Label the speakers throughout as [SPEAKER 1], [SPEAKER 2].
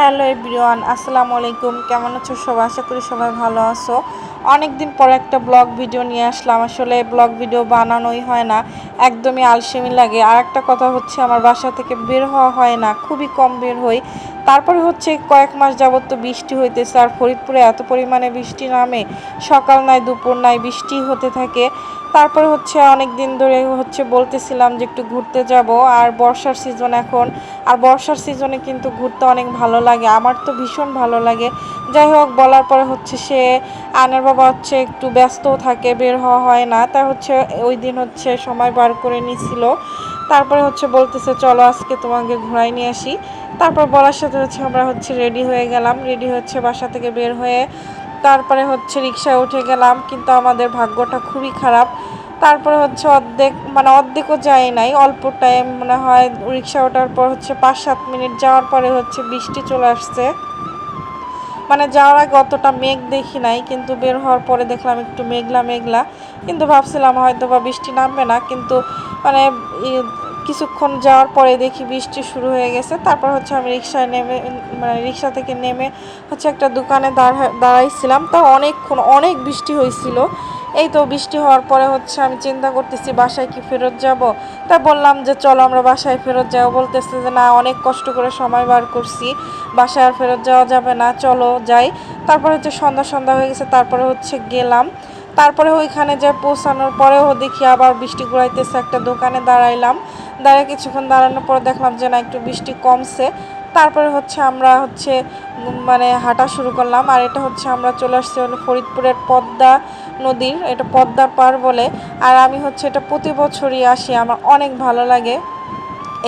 [SPEAKER 1] Hello everyone, আসসালামু আলাইকুম। কেমন আছো সবাই? আশা করি সবাই ভালো আছো। অনেক দিন পর একটা ব্লগ ভিডিও নিয়ে আসলাম। আসলে ব্লগ ভিডিও বানানোই হয় না, একদমই আলসেমি লাগে। আর একটা কথা হচ্ছে, আমার বাসা থেকে বের হওয়া হয় না, খুবই কম বের হই। তারপরে হচ্ছে কয়েক মাস যাবত তো বৃষ্টি হইতেছে, আর ফরিদপুরে এত পরিমাণে বৃষ্টি নামে, সকাল নাই, দুপুর নাই, বৃষ্টি হতে থাকে। তারপরে হচ্ছে অনেক দিন ধরে হচ্ছে বলতেছিলাম যে একটু ঘুরতে যাব, আর বর্ষার সিজন এখন, আর বর্ষার সিজনে কিন্তু ঘুরতে অনেক ভালো লাগে, আমার তো ভীষণ ভালো লাগে। যাই হোক, বলার পরে হচ্ছে সে আনার বাবা হচ্ছে একটু ব্যস্তও থাকে, বের হওয়া হয় না, তা হচ্ছে ওই দিন হচ্ছে সময় বার করে নিছিল। তারপরে হচ্ছে বলতেছে, চলো আজকে তোমাকে ঘোরাই নিয়ে আসি। তারপর বলার সাথে হচ্ছে আমরা হচ্ছে রেডি হয়ে গেলাম রেডি হচ্ছে বাসা থেকে বের হয়ে তারপরে হচ্ছে রিক্সায় উঠে গেলাম, কিন্তু আমাদের ভাগ্যটা খুবই খারাপ। তারপরে হচ্ছে অর্ধেক মানে অর্ধেকও যায় নাই, অল্প টাইম মনে হয় রিক্সা ওঠার পর হচ্ছে পাঁচ সাত মিনিট, যাওয়ার পরে হচ্ছে বৃষ্টি চলে আসছে। মানে যাওয়ার আগে অতটা মেঘ দেখি নাই, কিন্তু বের হওয়ার পরে দেখলাম একটু মেঘলা মেঘলা কিন্তু ভাবছিলাম হয়তো বা বৃষ্টি নামবে না, কিন্তু মানে কিছুক্ষণ যাওয়ার পরে দেখি বৃষ্টি শুরু হয়ে গেছে। তারপর হচ্ছে আমি রিক্সায় নেমে মানে রিক্সা থেকে নেমে হচ্ছে একটা দোকানে দাঁড়া দাঁড়াইছিলাম। তো অনেকক্ষণ, অনেক বৃষ্টি হয়েছিল এই তো বৃষ্টি হওয়ার পরে হচ্ছে আমি চিন্তা করতেছি, বাসায় কি ফেরত যাব? তা বললাম যে, চলো আমরা বাসায় ফেরত যাব। বলতেছে যে, না, অনেক কষ্ট করে সময় বার করছি। বাসায় আর ফেরত যাওয়া যাবে না, চলো যাই। তারপরে হচ্ছে সন্ধ্যা সন্ধ্যা হয়ে গেছে। তারপরে হচ্ছে গেলাম। তারপরে ওইখানে যে পৌঁছানোর পরেও দেখি আবার বৃষ্টি ঘুরাইতেছে একটা দোকানে দাঁড়াইলাম। দাঁড়িয়ে কিছুক্ষণ দাঁড়ানোর পর দেখলাম যে না, একটু বৃষ্টি কমছে। তারপরে হচ্ছে আমরা হচ্ছে মানে হাঁটা শুরু করলাম। আর এটা হচ্ছে আমরা চলে আসছি হলো ফরিদপুরের পদ্মা নদীর, এটা পদ্মার পার বলে। আর আমি হচ্ছে এটা প্রতি বছরই আসি, আমার অনেক ভালো লাগে।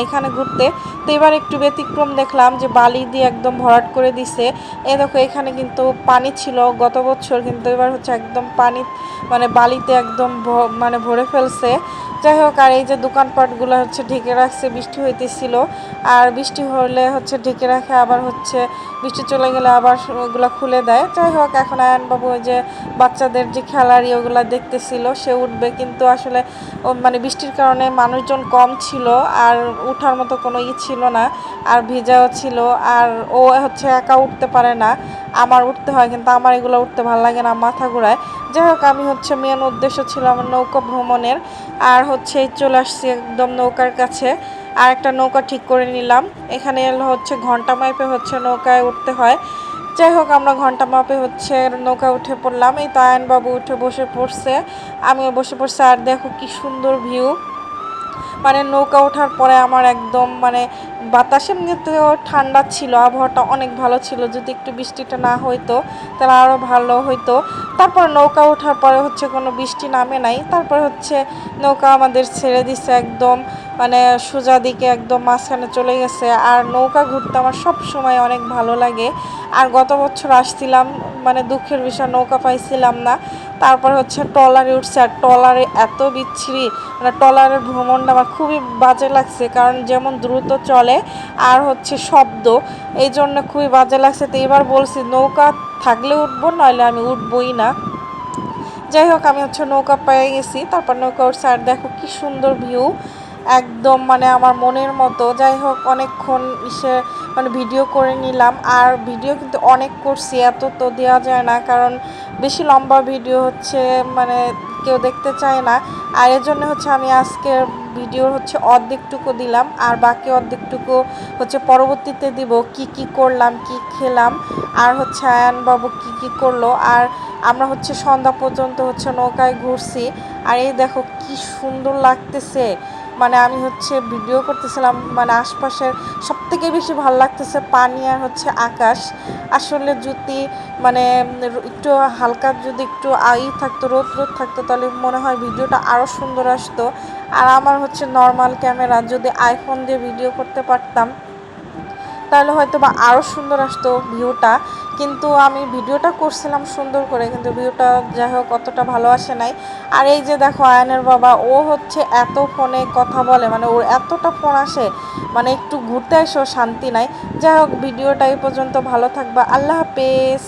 [SPEAKER 1] এখানে ঘুরতে। তো এবার একটু ব্যতিক্রম দেখলাম যে বালি দিয়ে একদম ভরাট করে দিছে। এ দেখো, এখানে কিন্তু পানি ছিল গত বছর, কিন্তু এবার হচ্ছে একদম পানি মানে বালিতে একদম মানে ভরে ফেলছে। যাই হোক, আর এই যে দোকানপাটগুলো হচ্ছে ঢেকে রাখছে, বৃষ্টি হইতেছিল। আর বৃষ্টি হলে হচ্ছে ঢেকে রাখে, আবার হচ্ছে বৃষ্টি চলে গেলে আবার ওগুলো খুলে দেয়। যাই হোক, এখন আয়নবাবু ওই যে বাচ্চাদের যে খেলার ওগুলো দেখতেছিল, সে উঠবে। কিন্তু আসলে মানে বৃষ্টির কারণে মানুষজন কম ছিল। আর উঠার মতো কোনো ই ছিল না, আর ভিজাও ছিল, আর ও হচ্ছে একা উঠতে পারে না। আমার উঠতে হয়, কিন্তু আমার এগুলো উঠতে ভালো লাগে না, মাথা ঘুরায়। যাই হোক, আমি হচ্ছে মেন উদ্দেশ্য ছিল আমার নৌকা ভ্রমণের, আর হচ্ছে চলে আসছি একদম নৌকার কাছে, আর একটা নৌকা ঠিক করে নিলাম। এখানে হচ্ছে ঘণ্টা মাইপে হচ্ছে নৌকায় উঠতে হয়। যাই হোক, আমরা ঘণ্টা মাপে হচ্ছে নৌকা উঠে পড়লাম। এই তায়নবাবু উঠে বসে পড়ছে, আমিও বসে পড়ছি, আর দেখো কি সুন্দর ভিউ মানে নৌকা ওঠার পরে আমার একদম মানে বাতাস এমনিতেও ঠান্ডা ছিল, আবহাওয়াটা অনেক ভালো ছিল, যদি একটু বৃষ্টিটা না হইতো তাহলে আরও ভালো হইতো। তারপর নৌকা ওঠার পরে হচ্ছে কোনো বৃষ্টি নামে নাই, তারপর হচ্ছে নৌকা আমাদের ছেড়ে দিছে একদম। মানে সোজা দিকে একদম মাঝখানে চলে গেছে। আর নৌকা ঘুরতে আমার সব সময় অনেক ভালো লাগে। আর গত বছর আসছিলাম মানে দুঃখের বিষয়, নৌকা পাইছিলাম না। তারপর হচ্ছে ট্রলারে উঠছে, আর ট্রলারে এত বিচ্ছিরি মানে ট্রলারের ভ্রমণটা আমার খুবই বাজে লাগছে, কারণ যেমন দ্রুত চলে, আর হচ্ছে শব্দ, এই জন্য খুবই বাজে লাগছে। তো এবার বলছি, নৌকা থাকলে উঠবো, নইলে আমি উঠবই না। যাই হোক, আমি হচ্ছে নৌকা পেয়ে গেছি, তারপর নৌকা উঠছে, আর দেখো কি সুন্দর ভিউ একদম মানে আমার মনের মতো। যাই হোক, অনেকক্ষণ সে মানে ভিডিও করে নিলাম। আর ভিডিও কিন্তু অনেক করছি, এত তো দেওয়া যায় না। কারণ বেশি লম্বা ভিডিও হচ্ছে মানে কেউ দেখতে চায় না। আর এর জন্য হচ্ছে আমি আজকে ভিডিওর হচ্ছে অর্ধেকটুকু দিলাম। আর বাকি অর্ধেকটুকু হচ্ছে পরবর্তীতে দিব, কি কি করলাম, কি খেলাম। আর হচ্ছে আয়ানবাবু কি কি করল। আর আমরা হচ্ছে সন্ধ্যা পর্যন্ত হচ্ছে নৌকায় ঘুরছি। আর এই দেখো, কি সুন্দর লাগতেছে। মানে আমি হচ্ছে ভিডিও করতেছিলাম মানে আশপাশের সব থেকে বেশি ভালো লাগতেছে পানি আর হচ্ছে আকাশ। আসলে যদি মানে একটু হালকা যদি একটু আই থাকতো, রোদ রোদ থাকতো, তাহলে মনে হয় ভিডিওটা আরও সুন্দর আসতো। আর আমার হচ্ছে নর্মাল ক্যামেরা যদি আইফোন দিয়ে ভিডিও করতে পারতাম তাহলে হয়তো বা আরও সুন্দর আসতো ভিউটা। কিন্তু আমি ভিডিওটা করছিলাম সুন্দর করে, কিন্তু ভিউটা যাই হোক অতটা ভালো আসে নাই। আর এই যে দেখো আয়নের বাবা, ও হচ্ছে এত ফোনে কথা বলে মানে ওর এতটা ফোন আসে মানে একটু ঘুরতে এসেও শান্তি নাই। যাই হোক, ভিডিওটা এই পর্যন্ত ভালো থাকবা। আল্লাহ হাফেজ।